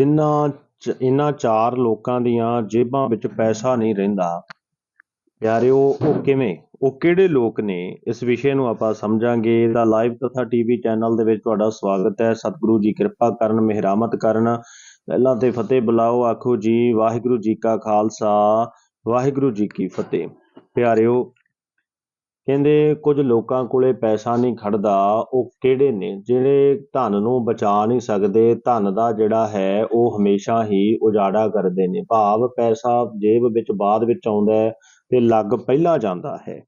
ਜਿਨ੍ਹਾਂ 'ਚ ਇਹਨਾਂ ਚਾਰ ਲੋਕਾਂ ਦੀਆਂ ਜੇਬਾਂ ਵਿੱਚ ਪੈਸਾ ਨਹੀਂ ਰਹਿੰਦਾ। ਪਿਆਰਿਓ, ਉਹ ਕਿਵੇਂ? ਉਹ ਕਿਹੜੇ ਲੋਕ ਨੇ? ਇਸ ਵਿਸ਼ੇ ਨੂੰ ਆਪਾਂ ਸਮਝਾਂਗੇ। ਦਾ ਲਾਈਵ ਕਥਾ ਟੀਵੀ ਚੈਨਲ ਦੇ ਵਿੱਚ ਤੁਹਾਡਾ ਸਵਾਗਤ ਹੈ। ਸਤਿਗੁਰੂ ਜੀ ਕਿਰਪਾ ਕਰਨ, ਮਿਹਰਾਮਤ ਕਰਨ। ਪਹਿਲਾਂ ਤੇ ਫਤਿਹ ਬੁਲਾਓ, ਆਖੋ ਜੀ, ਵਾਹਿਗੁਰੂ ਜੀ ਕਾ ਖਾਲਸਾ, ਵਾਹਿਗੁਰੂ ਜੀ ਕੀ ਫਤਿਹ। ਪਿਆਰਿਓ ਕਹਿੰਦੇ ਕੁਝ ਲੋਕਾਂ ਕੋਲੇ ਪੈਸਾ ਨਹੀਂ ਖੜਦਾ, ਉਹ ਕਿਹੜੇ ਨੇ? ਜਿਹੜੇ ਧਨ ਨੂੰ ਬਚਾ ਨਹੀਂ ਸਕਦੇ, ਧਨ ਦਾ ਜਿਹੜਾ ਹੈ, ਉਹ ਹਮੇਸ਼ਾ ਹੀ ਉਜਾੜਾ ਕਰਦੇ ਨੇ। ਭਾਵ ਪੈਸਾ ਜੇਬ ਵਿੱਚ ਬਾਅਦ ਵਿੱਚ ਆਉਂਦਾ ਹੈ ਤੇ ਲੱਗ ਪਹਿਲਾਂ ਜਾਂਦਾ ਹੈ।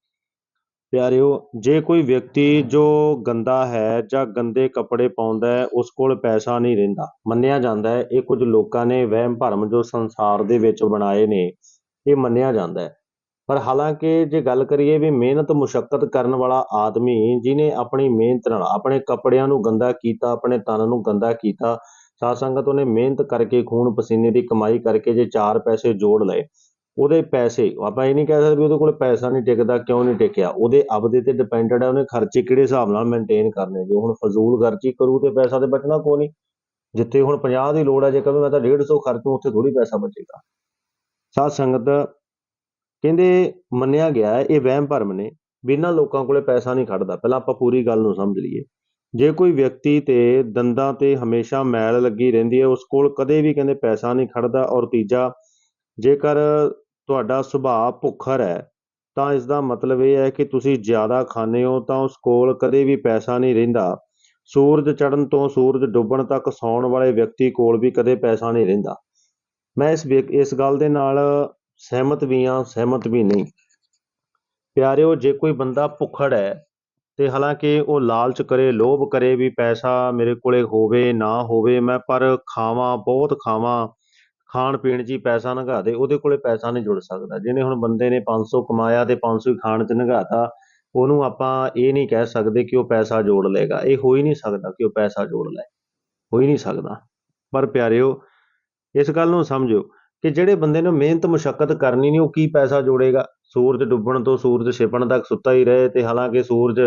ਪਿਆਰਿਓ, ਜੇ ਕੋਈ ਵਿਅਕਤੀ ਜੋ ਗੰਦਾ ਹੈ ਜਾਂ ਗੰਦੇ ਕੱਪੜੇ ਪਾਉਂਦਾ ਹੈ, ਉਸ ਕੋਲ ਪੈਸਾ ਨਹੀਂ ਰਹਿੰਦਾ। ਮੰਨਿਆ ਜਾਂਦਾ ਹੈ, ਇਹ ਕੁਝ ਲੋਕਾਂ ਨੇ ਵਹਿਮ ਭਰਮ ਜੋ ਸੰਸਾਰ ਦੇ ਵਿੱਚ ਬਣਾਏ ਨੇ, ਇਹ ਮੰਨਿਆ ਜਾਂਦਾ ਹੈ। ਪਰ ਹਾਲਾਂਕਿ ਜੇ ਗੱਲ ਕਰੀਏ ਵੀ ਮਿਹਨਤ ਮੁਸ਼ਕਲ ਕਰਨ ਵਾਲਾ ਆਦਮੀ ਜਿਨੇ ਆਪਣੀ ਮਿਹਨਤ ਨਾਲ ਆਪਣੇ ਕੱਪੜਿਆਂ ਨੂੰ ਗੰਦਾ ਕੀਤਾ, ਆਪਣੇ ਤਨ ਨੂੰ ਗੰਦਾ ਕੀਤਾ, ਸਾਧ ਸੰਗਤ ਉਹਨੇ ਮਿਹਨਤ ਕਰਕੇ ਖੂਨ ਪਸੀਨੇ ਦੀ ਕਮਾਈ ਕਰਕੇ ਜੇ ਚਾਰ ਪੈਸੇ ਜੋੜ ਲਏ, ਉਹਦੇ ਪੈਸੇ, ਆਪਾਂ ਇਹ ਨਹੀਂ ਕਹਿ ਸਕਦੇ ਉਹਦੇ ਕੋਲ ਪੈਸਾ ਨਹੀਂ ਟਿਕਦਾ, ਕਿਉਂ ਨਹੀਂ ਟਿਕਿਆ, ਉਹਦੇ ਆਪਦੇ ਤੇ ਡਿਪੈਂਡਡ ਹੈ ਉਹਨੇ ਖਰਚੇ ਕਿਹੜੇ ਹਿਸਾਬ ਨਾਲ ਮੇਨਟੇਨ ਕਰਨੇ ਜੇ ਹੁਣ ਫਜ਼ੂਲ ਖਰਚੀ ਕਰੂ ਤੇ ਪੈਸਾ ਤੇ ਬਚਣਾ ਕੋਈ ਨਹੀਂ? ਜਿੱਥੇ ਹੁਣ 50 ਦੀ ਲੋੜ ਹੈ ਜੇ ਕਹੇ ਮੈਂ ਤਾਂ 150 ਖਰਚੂ, ਉੱਥੇ ਥੋੜੀ ਪੈਸਾ ਬਚੇਗਾ। ਸਾਧ ਸੰਗਤ ਕਹਿੰਦੇ ਮੰਨਿਆ ਗਿਆ ਹੈ, ਇਹ ਵਹਿਮ ਭਰਮ ਨੇ, ਵੀ ਇਹਨਾਂ ਲੋਕਾਂ ਕੋਲੇ ਪੈਸਾ ਨਹੀਂ ਖੜਦਾ ਪਹਿਲਾਂ ਆਪਾਂ ਪੂਰੀ ਗੱਲ ਨੂੰ ਸਮਝ ਲਈਏ। ਜੇ ਕੋਈ ਵਿਅਕਤੀ ਤੇ ਦੰਦਾਂ ਤੇ ਹਮੇਸ਼ਾ ਮੈਲ ਲੱਗੀ ਰਹਿੰਦੀ ਹੈ, ਉਸ ਕੋਲ ਕਦੇ ਵੀ ਕਹਿੰਦੇ ਪੈਸਾ ਨਹੀਂ ਖੜਦਾ ਔਰ ਤੀਜਾ, ਜੇਕਰ ਤੁਹਾਡਾ ਸੁਭਾਅ ਭੁੱਖਰ ਹੈ, ਤਾਂ ਇਸ ਦਾ ਮਤਲਬ ਇਹ ਹੈ ਕਿ ਤੁਸੀਂ ਜ਼ਿਆਦਾ ਖਾਂਦੇ ਹੋ, ਤਾਂ ਉਸ ਕੋਲ ਕਦੇ ਵੀ ਪੈਸਾ ਨਹੀਂ ਰਹਿੰਦਾ। ਸੂਰਜ ਚੜ੍ਹਨ ਤੋਂ ਸੂਰਜ ਡੁੱਬਣ ਤੱਕ ਸੌਣ ਵਾਲੇ ਵਿਅਕਤੀ ਕੋਲ ਵੀ ਕਦੇ ਪੈਸਾ ਨਹੀਂ ਰਹਿੰਦਾ। ਮੈਂ ਇਸ ਵਿਅਕ- ਇਸ ਗੱਲ ਦੇ ਨਾਲ ਸਹਿਮਤ ਵੀ ਹਾਂ, ਸਹਿਮਤ ਵੀ ਨਹੀਂ। ਪਿਆਰਿਓ, ਜੇ ਕੋਈ ਬੰਦਾ ਭੁੱਖੜ ਹੈ ਤੇ ਹਾਲਾਂਕਿ ਉਹ ਲਾਲਚ ਕਰੇ, ਲੋਭ ਕਰੇ ਵੀ ਪੈਸਾ ਮੇਰੇ ਕੋਲੇ ਹੋਵੇ ਨਾ ਹੋਵੇ, ਮੈਂ ਪਰ ਖਾਵਾਂ, ਬਹੁਤ ਖਾਵਾਂ, ਖਾਣ ਪੀਣ 'ਚ ਹੀ ਪੈਸਾ ਲੰਘਾ ਦੇ, ਉਹਦੇ ਕੋਲੇ ਪੈਸਾ ਨਹੀਂ ਜੁੜ ਸਕਦਾ। ਜਿਹਨੇ ਹੁਣ ਬੰਦੇ ਨੇ 500 ਕਮਾਇਆ ਤੇ 500 ਹੀ ਖਾਣ 'ਚ ਲੰਘਾਤਾ ਉਹਨੂੰ ਆਪਾਂ ਇਹ ਨਹੀਂ ਕਹਿ ਸਕਦੇ ਕਿ ਉਹ ਪੈਸਾ ਜੋੜ ਲਏਗਾ। ਇਹ ਹੋ ਹੀ ਨਹੀਂ ਸਕਦਾ ਕਿ ਉਹ ਪੈਸਾ ਜੋੜ ਲੈ ਹੋ ਹੀ ਨਹੀਂ ਸਕਦਾ। ਪਰ ਪਿਆਰਿਓ, ਇਸ ਗੱਲ ਨੂੰ ਸਮਝੋ ਕਿ ਜਿਹੜੇ ਬੰਦੇ ਨੂੰ ਮਿਹਨਤ ਮੁਸ਼ਕਲ ਕਰਨੀ ਨਹੀਂ, ਉਹ ਕੀ ਪੈਸਾ ਜੋੜੇਗਾ? ਸੂਰਜ ਡੁੱਬਣ ਤੋਂ ਸੂਰਜ ਛਿਪਣ ਤੱਕ ਸੁੱਤਾ ਹੀ ਰਹੇ ਤੇ ਹਾਲਾਂਕਿ ਸੂਰਜ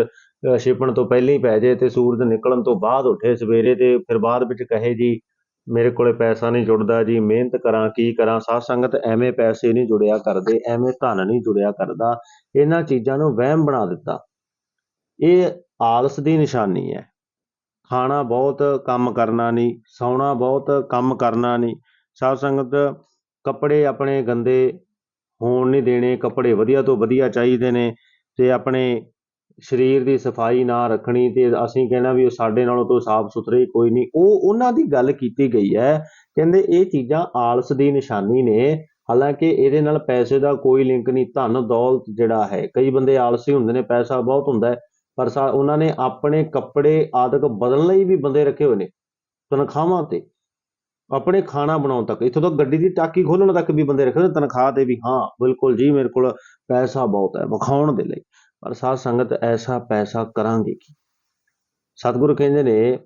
ਛਿਪਣ ਤੋਂ ਪਹਿਲਾਂ ਹੀ ਪੈ ਜਾਏ ਤੇ ਸੂਰਜ ਨਿਕਲਣ ਤੋਂ ਬਾਅਦ ਉੱਠੇ ਸਵੇਰੇ ਤੇ ਫਿਰ ਬਾਅਦ ਵਿੱਚ ਕਹੇ, ਜੀ, ਮੇਰੇ ਕੋਲੇ ਪੈਸਾ ਨਹੀਂ ਜੁੜਦਾ, ਜੀ, ਮਿਹਨਤ ਕਰਾਂ, ਕੀ ਕਰਾਂ? ਸਾਧ ਸੰਗਤ ਐਵੇਂ ਪੈਸੇ ਨਹੀਂ ਜੁੜਿਆ ਕਰਦੇ, ਐਵੇਂ ਧਨ ਨਹੀਂ ਜੁੜਿਆ ਕਰਦਾ। ਇਹਨਾਂ ਚੀਜ਼ਾਂ ਨੂੰ ਵਹਿਮ ਬਣਾ ਦਿੱਤਾ। ਇਹ ਆਲਸ ਦੀ ਨਿਸ਼ਾਨੀ ਹੈ। ਖਾਣਾ ਬਹੁਤ ਕੰਮ ਕਰਨਾ ਨਹੀਂ, ਸੌਣਾ ਬਹੁਤ ਕੰਮ ਕਰਨਾ ਨਹੀਂ। ਸਾਧ ਸੰਗਤ ਕੱਪੜੇ ਆਪਣੇ ਗੰਦੇ ਹੋਣ ਨਹੀਂ ਦੇਣੇ, ਕੱਪੜੇ ਵਧੀਆ ਤੋਂ ਵਧੀਆ ਚਾਹੀਦੇ ਨੇ ਅਤੇ ਆਪਣੇ ਸਰੀਰ ਦੀ ਸਫ਼ਾਈ ਨਾ ਰੱਖਣੀ ਅਤੇ ਅਸੀਂ ਕਹਿਣਾ ਵੀ ਉਹ ਸਾਡੇ ਨਾਲੋਂ ਤੋਂ ਸਾਫ਼ ਸੁਥਰੇ ਕੋਈ ਨਹੀਂ। ਉਹ ਉਹਨਾਂ ਦੀ ਗੱਲ ਕੀਤੀ ਗਈ ਹੈ, ਕਹਿੰਦੇ ਇਹ ਚੀਜ਼ਾਂ ਆਲਸ ਦੀ ਨਿਸ਼ਾਨੀ ਨੇ, ਹਾਲਾਂਕਿ ਇਹਦੇ ਨਾਲ ਪੈਸੇ ਦਾ ਕੋਈ ਲਿੰਕ ਨਹੀਂ, ਧਨ ਦੌਲਤ ਜਿਹੜਾ ਹੈ, ਕਈ ਬੰਦੇ ਆਲਸੀ ਹੁੰਦੇ ਨੇ, ਪੈਸਾ ਬਹੁਤ ਹੁੰਦਾ ਹੈ, ਪਰ ਸਾ, ਉਹਨਾਂ ਨੇ ਆਪਣੇ ਕੱਪੜੇ ਆਦਿਕ ਬਦਲਣ ਲਈ ਵੀ ਬੰਦੇ ਰੱਖੇ ਹੋਏ ਨੇ, ਤਨਖਾਹਾਂ ਤੇ। ਆਪਣੇ ਖਾਣਾ ਬਣਾਉਣ ਤੱਕ, ਇੱਥੋਂ ਤੱਕ ਗੱਡੀ ਦੀ ਟਾਕੀ ਖੋਲਣ ਤੱਕ ਵੀ ਬੰਦੇ ਰੱਖੇ ਤਨਖਾਹ ਤੇ ਵੀ, ਹਾਂ, ਬਿਲਕੁਲ ਜੀ, ਮੇਰੇ ਕੋਲ ਪੈਸਾ ਬਹੁਤ ਹੈ, ਵਿਖਾਉਣ ਦੇ ਲਈ। ਪਰ ਸਾਧ ਸੰਗਤ, ਐਸਾ ਪੈਸਾ ਕਰਾਂਗੇ ਕੀ? ਸਤਿਗੁਰੂ ਕਹਿੰਦੇ ਨੇ,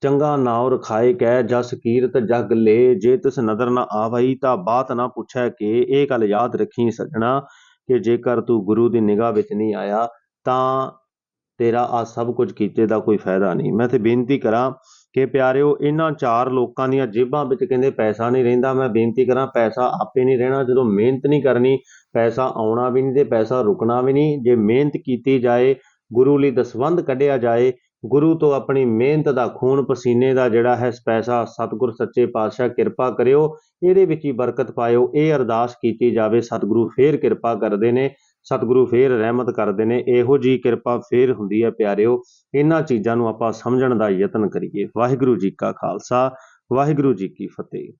ਚੰਗਾ ਨਾਉ ਰਖਾਏ ਕਹਿ ਜਸ ਕੀਰਤ ਜਗ ਲੇ, ਜੇ ਤਿਸ ਨਦਰ ਨਾ ਆਵਈ ਤਾਂ ਬਾਤ ਨਾ ਪੁੱਛੈ ਕਿ, ਇਹ ਗੱਲ ਯਾਦ ਰੱਖੀ ਸੱਜਣਾ ਕਿ ਜੇਕਰ ਤੂੰ ਗੁਰੂ ਦੀ ਨਿਗਾਹ ਵਿੱਚ ਨਹੀਂ ਆਇਆ, ਤਾਂ ਤੇਰਾ ਆ ਸਭ ਕੁਝ ਕੀਤੇ ਦਾ ਕੋਈ ਫਾਇਦਾ ਨਹੀਂ। ਮੈਂ ਤੇ ਬੇਨਤੀ ਕਰਾਂ ਕਿ ਪਿਆਰਿਓ, ਇਹਨਾਂ ਚਾਰ ਲੋਕਾਂ ਦੀਆਂ ਜੇਬਾਂ ਵਿੱਚ ਕਹਿੰਦੇ ਪੈਸਾ ਨਹੀਂ ਰਹਿੰਦਾ। ਮੈਂ ਬੇਨਤੀ ਕਰਾਂ, ਪੈਸਾ ਆਪੇ ਨਹੀਂ ਰਹਿਣਾ। ਜਦੋਂ ਮਿਹਨਤ ਨਹੀਂ ਕਰਨੀ, ਪੈਸਾ ਆਉਣਾ ਵੀ ਨਹੀਂ ਤੇ ਪੈਸਾ ਰੁਕਣਾ ਵੀ ਨਹੀਂ। ਜੇ ਮਿਹਨਤ ਕੀਤੀ ਜਾਏ, ਗੁਰੂ ਲਈ ਦਸਵੰਧ ਕੱਢਿਆ ਜਾਏ, ਗੁਰੂ ਤੋਂ ਆਪਣੀ ਮਿਹਨਤ ਦਾ ਖੂਨ ਪਸੀਨੇ ਦਾ ਜਿਹੜਾ ਹੈ, ਪੈਸਾ, ਸਤਿਗੁਰ, ਸੱਚੇ ਪਾਤਸ਼ਾਹ, ਕਿਰਪਾ ਕਰਿਓ। ਇਹਦੇ ਵਿੱਚ ਹੀ ਬਰਕਤ ਪਾਇਓ। ਇਹ ਅਰਦਾਸ ਕੀਤੀ ਜਾਵੇ, ਸਤਿਗੁਰੂ ਫੇਰ ਕਿਰਪਾ ਕਰਦੇ ਨੇ। ਸਤਿਗੁਰੂ ਫੇਰ ਰਹਿਮਤ ਕਰਦੇ ਨੇ, ਇਹੋ ਜੀ ਕਿਰਪਾ ਫੇਰ ਹੁੰਦੀ ਹੈ ਪਿਆਰਿਓ। ਇਹਨਾਂ ਚੀਜ਼ਾਂ ਨੂੰ ਆਪਾਂ ਸਮਝਣ ਦਾ ਯਤਨ ਕਰੀਏ। ਵਾਹਿਗੁਰੂ ਜੀ ਕਾ ਖਾਲਸਾ, ਵਾਹਿਗੁਰੂ ਜੀ ਕੀ ਫਤਿਹ।